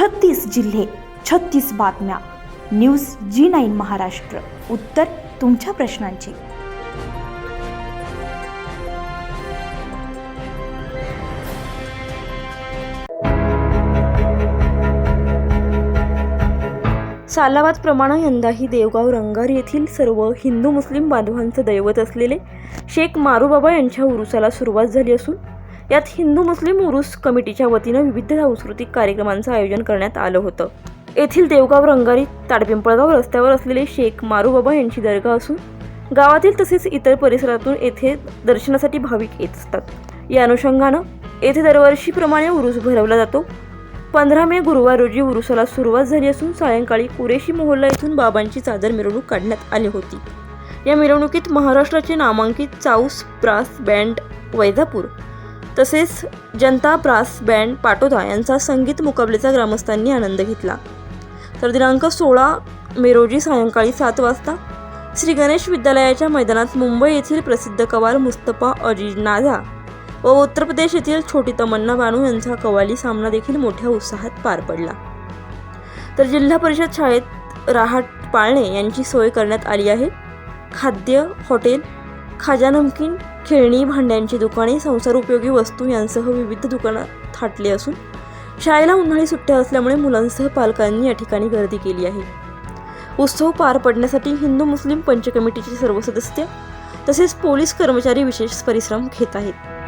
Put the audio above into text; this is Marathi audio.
छत्तीस जिल्हे छत्तीस बातम्या. News G nine Maharashtra. उत्तर तुमच्या प्रश्नांची. सालावादप्रमाणे यंदाही देवगाव रंगार येथील सर्व हिंदू मुस्लिम बांधवांचं दैवत असलेले शेख मारूबाबा यांच्या उरुसाला सुरुवात झाली असून यात हिंदू मुस्लिम उरूस कमिटीच्या वतीनं विविध सांस्कृतिक कार्यक्रमांचं आयोजन करण्यात आलं होतं. येथील देवगाव रंगारी ताडपिंपळगाव रस्त्यावर असलेले शेख मारूबाबा यांची दर्गा असून गावातील तसेच इतर परिसरातून येथे दर्शनासाठी भाविक येत असतात. या अनुषंगानं येथे दरवर्षीप्रमाणे उरूस भरवला जातो. पंधरा मे गुरुवार रोजी उरुसाला सुरुवात झाली असून सायंकाळी कुरेशी मोहल्ला येथून बाबांची चादर मिरवणूक काढण्यात आली होती. या मिरवणुकीत महाराष्ट्राचे नामांकित चाऊस ब्रास बँड वैजापूर तसेच जनता ब्रास बँड पाटोदा यांचा संगीत मुकाबल्याचा ग्रामस्थांनी आनंद घेतला. तर दिनांक सोळा मे रोजी सायंकाळी सात वाजता श्री गणेश विद्यालयाच्या मैदानात मुंबई येथील प्रसिद्ध कवाल मुस्तफा अजीज नाझा व उत्तर प्रदेश येथील छोटी तमन्ना बानू यांचा कवाली सामना देखील मोठ्या उत्साहात पार पडला. तर जिल्हा परिषद शाळेत राहत पाळणे यांची सोय करण्यात आली आहे. खाद्य हॉटेल खाजा नमकीन खेळणी भांड्यांची दुकाने संसार उपयोगी वस्तू यांसह विविध दुकानं थाटली असून शाळेला उन्हाळी सुट्ट्या असल्यामुळे मुलांसह पालकांनी या ठिकाणी गर्दी केली आहे. उत्सव पार पडण्यासाठी हिंदू मुस्लिम पंचकमिटीचे सर्व सदस्य तसेच पोलीस कर्मचारी विशेष परिश्रम घेत आहेत.